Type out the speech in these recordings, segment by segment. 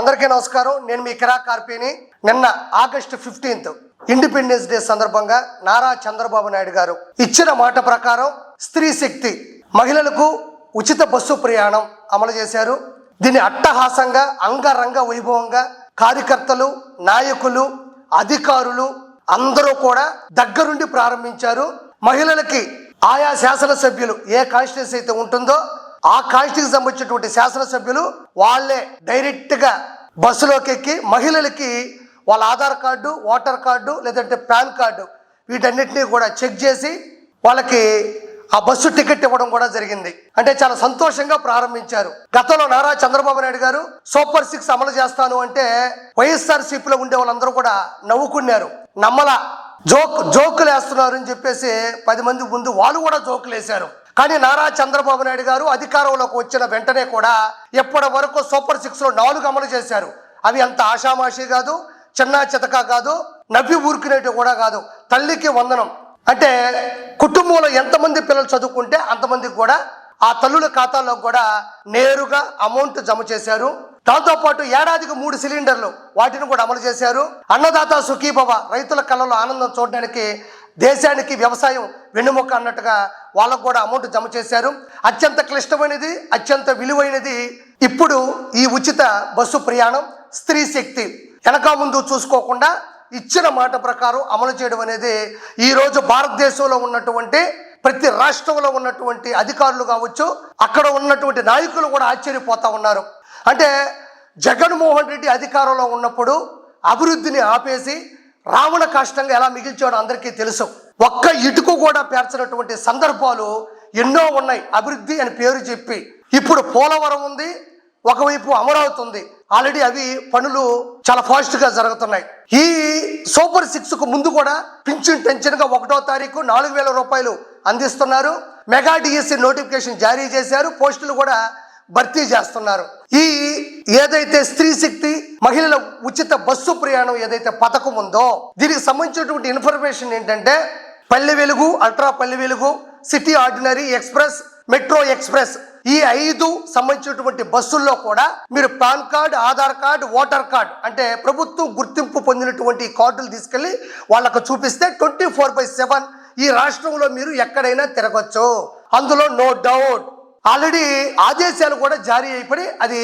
అందరికీ నమస్కారం. నేను మీ కిరా కార్పీని నిన్న ఆగస్టు ఫిఫ్టీన్త్ ఇండిపెండెన్స్ డే సందర్భంగా నారా చంద్రబాబు నాయుడు గారు ఇచ్చిన మాట ప్రకారం స్త్రీ శక్తి మహిళలకు ఉచిత బస్సు ప్రయాణం అమలు చేశారు. దీన్ని అట్టహాసంగా అంగరంగ వైభవంగా కార్యకర్తలు నాయకులు అధికారులు అందరూ కూడా దగ్గరుండి ప్రారంభించారు. మహిళలకి ఆయా శాసనసభ్యులు ఏ కాన్స్టిట్యూన్సీ అయితే ఉంటుందో ఆ కాస్ట్కి సంబంధించినటువంటి శాసనసభ్యులు వాళ్ళే డైరెక్ట్గా బస్సులోకి ఎక్కి మహిళలకి వాళ్ళ ఆధార్ కార్డు ఓటర్ కార్డు లేదంటే పాన్ కార్డు వీటన్నిటిని కూడా చెక్ చేసి వాళ్ళకి ఆ బస్సు టికెట్ ఇవ్వడం కూడా జరిగింది. అంటే చాలా సంతోషంగా ప్రారంభించారు. గతంలో నారా చంద్రబాబు నాయుడు గారు సూపర్ సిక్స్ అమలు చేస్తాను అంటే వైఎస్ఆర్లో ఉండే వాళ్ళందరూ కూడా నవ్వుకున్నారు. నమ్మల. జోక్ జోకులు వేస్తున్నారు అని చెప్పేసి పది మంది ముందు వాళ్ళు కూడా జోకులు వేశారు కానీ నారా చంద్రబాబు నాయుడు గారు అధికారంలోకి వచ్చిన వెంటనే కూడా ఎప్పటి వరకు సూపర్ సిక్స్లో నాలుగు అమలు చేశారు? అవి అంత ఆషామాషి కాదు చిన్నా చితక కాదు నవ్వి ఊరుకునేటి కూడా కాదు. తల్లికి వందనం. అంటే కుటుంబంలో ఎంతమంది పిల్లలు చదువుకుంటే అంతమందికి కూడా ఆ తల్లుల ఖాతాలో కూడా నేరుగా అమౌంట్ జమ చేశారు. దాంతోపాటు ఏడాదికి మూడు సిలిండర్లు వాటిని కూడా అమలు చేశారు. అన్నదాత సుఖీభవ రైతుల కళ్ళలో ఆనందం చూడడానికి దేశానికి వ్యవసాయం వెన్నుముక్క అన్నట్టుగా వాళ్ళకు కూడా అమౌంట్ జమ చేశారు. అత్యంత క్లిష్టమైనది అత్యంత విలువైనది ఇప్పుడు ఈ ఉచిత బస్సు ప్రయాణం స్త్రీ శక్తి. వెనక ముందు చూసుకోకుండా ఇచ్చిన మాట ప్రకారం అమలు చేయడం అనేది ఈరోజు భారతదేశంలో ఉన్నటువంటి ప్రతి రాష్ట్రంలో ఉన్నటువంటి అధికారులు కావచ్చు అక్కడ ఉన్నటువంటి నాయకులు కూడా ఆశ్చర్యపోతా ఉన్నారు. అంటే జగన్మోహన్ రెడ్డి అధికారంలో ఉన్నప్పుడు అభివృద్ధిని ఆపేసి రావణ కాష్టంగా ఎలా మిగిల్చాడో అందరికీ తెలుసు. ఒక్క ఇటుకు కూడా పేర్చినటువంటి సందర్భాలు ఎన్నో ఉన్నాయి. అభివృద్ధి అని పేరు చెప్పి. ఇప్పుడు పోలవరం ఉంది ఒకవైపు అమరావతి ఉంది. ఆల్రెడీ అవి పనులు చాలా ఫాస్ట్గా జరుగుతున్నాయి. ఈ సూపర్ సిక్స్కు ముందు కూడా పింఛన్ టెన్షన్గా ఒకటో తారీఖు నాలుగు వేల రూపాయలు అందిస్తున్నారు. మెగా డిఎస్సి నోటిఫికేషన్ జారీ చేశారు పోస్టులు కూడా భర్తీ చేస్తున్నారు. ఈ ఏదైతే స్త్రీ శక్తి మహిళల ఉచిత బస్సు ప్రయాణం ఏదైతే పథకం ఉందో దీనికి సంబంధించినటువంటి ఇన్ఫర్మేషన్ ఏంటంటే పల్లె Velugu ultra Palle Velugu city ordinary express metro express ఈ ఐదు సంబంధించినటువంటి బస్సుల్లో కూడా మీరు pan card Aadhaar card voter card అంటే ప్రభుత్వం గుర్తింపు పొందినటువంటి కార్డులు తీసుకెళ్ళి వాళ్ళకు చూపిస్తే ట్వంటీ ఫోర్ బై సెవెన్ ఈ రాష్ట్రంలో మీరు ఎక్కడైనా తిరగచ్చు. అందులో నో డౌట్. ఆల్రెడీ ఆదేశాలు కూడా జారీ అయిపోయి అది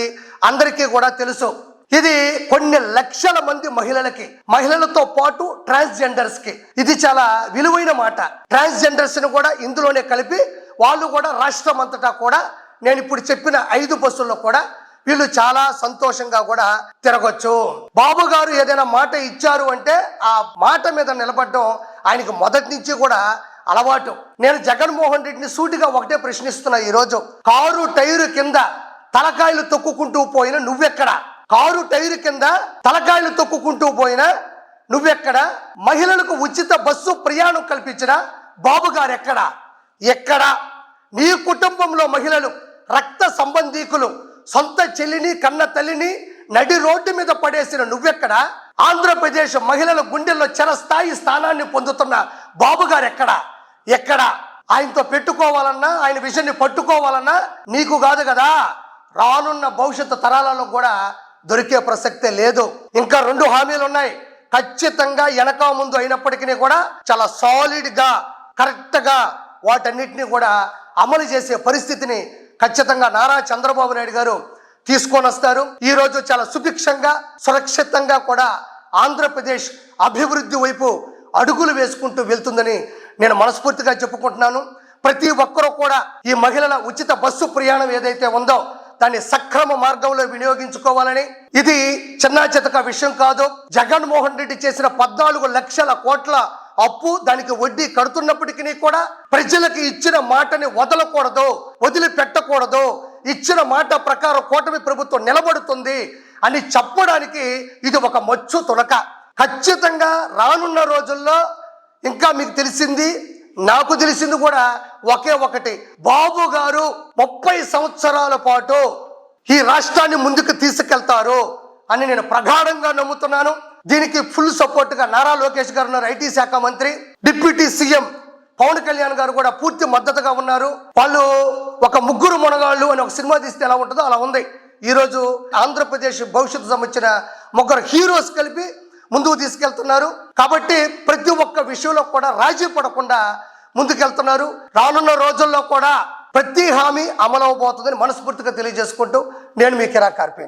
అందరికీ కూడా తెలుసు. ఇది కొన్ని లక్షల మంది మహిళలకి మహిళలతో పాటు ట్రాన్స్జెండర్స్కి ఇది చాలా విలువైన మాట. ట్రాన్స్జెండర్స్ని కూడా ఇందులోనే కలిపి వాళ్ళు కూడా రాష్ట్రం అంతటా కూడా నేను ఇప్పుడు చెప్పిన ఐదు బస్సుల్లో కూడా వీళ్ళు చాలా సంతోషంగా కూడా తిరగొచ్చు. బాబు గారు ఏదైనా మాట ఇచ్చారు అంటే ఆ మాట మీద నిలబడడం ఆయనకి మొదటి నుంచి కూడా అలవాటు. నేను జగన్మోహన్ రెడ్డిని సూటిగా ఒకటే ప్రశ్నిస్తున్నా ఈరోజు. కారు టైరు కింద తలకాయలు తొక్కుకుంటూ పోయిన నువ్వెక్కడా? కారు టైరు కింద తలకాయలు తొక్కుకుంటూ పోయినా నువ్వెక్కడ? మహిళలకు ఉచిత బస్సు ప్రయాణం కల్పించిన బాబు గారు ఎక్కడ? ఎక్కడ? నీ కుటుంబంలో మహిళలు రక్త సంబంధీకులు సొంత చెల్లిని కన్న తల్లిని నడి రోడ్డు మీద పడేసిన నువ్వెక్కడ? ఆంధ్రప్రదేశ్ మహిళల గుండెల్లో చిరస్థాయి స్థానాన్ని పొందుతున్న బాబు గారు ఎక్కడ? ఎక్కడ? ఆయనతో పెట్టుకోవాలన్నా ఆయన విషయాన్ని పట్టుకోవాలన్నా నీకు కాదు కదా. రానున్న భవిష్యత్తు తరాలలో కూడా దొరికే ప్రసక్తే లేదు. ఇంకా రెండు హామీలు ఉన్నాయి ఖచ్చితంగా వెనక ముందు అయినప్పటికీ కూడా చాలా సాలిడ్గా కరెక్ట్గా వాటన్నిటిని కూడా అమలు చేసే పరిస్థితిని ఖచ్చితంగా నారా చంద్రబాబు నాయుడు గారు తీసుకొని వస్తారు ఈ రోజు చాలా సుభిక్షంగా సురక్షితంగా కూడా ఆంధ్రప్రదేశ్ అభివృద్ధి వైపు అడుగులు వేసుకుంటూ వెళ్తుందని నేను మనస్ఫూర్తిగా చెప్పుకుంటున్నాను. ప్రతి ఒక్కరూ కూడా ఈ మహిళల ఉచిత బస్సు ప్రయాణం ఏదైతే ఉందో దాన్ని సక్రమ మార్గంలో వినియోగించుకోవాలని. ఇది చిన్న చితక విషయం కాదు. జగన్మోహన్ రెడ్డి చేసిన పద్నాలుగు లక్షల కోట్ల అప్పు దానికి వడ్డీ కడుతున్నప్పటికీ కూడా ప్రజలకు ఇచ్చిన మాటని వదలకూడదు వదిలిపెట్టకూడదు. ఇచ్చిన మాట ప్రకారం కూటమి ప్రభుత్వం నిలబడుతుంది అని చెప్పడానికి ఇది ఒక మచ్చు తునక. ఖచ్చితంగా రానున్న రోజుల్లో ఇంకా మీకు తెలిసింది నాకు తెలిసింది కూడా ఒకే ఒకటి. బాబు గారు ముప్పై సంవత్సరాల పాటు ఈ రాష్ట్రాన్ని ముందుకు తీసుకెళ్తారు అని నేను ప్రగాఢంగా నమ్ముతున్నాను. దీనికి ఫుల్ సపోర్ట్గా నారా లోకేష్ గారు ఉన్నారు ఐటీ శాఖ మంత్రి. డిప్యూటీ సీఎం పవన్ కళ్యాణ్ గారు కూడా పూర్తి మద్దతుగా ఉన్నారు. వాళ్ళు ఒక ముగ్గురు మునగాళ్ళు అని ఒక సినిమా తీస్తే ఎలా ఉంటుందో అలా ఉంది. ఈరోజు ఆంధ్రప్రదేశ్ భవిష్యత్తు సంబంధించిన ముగ్గురు హీరోస్ కలిపి ముందుకు తీసుకెళ్తున్నారు. కాబట్టి ప్రతి ఒక్క విషయంలో కూడా రాజీ పడకుండా ముందుకెళ్తున్నారు. రానున్న రోజుల్లో కూడా ప్రతి హామీ అమలవబోతుందని మనస్ఫూర్తిగా తెలియజేసుకుంటూ నేను మీ కిరా కార్పేని.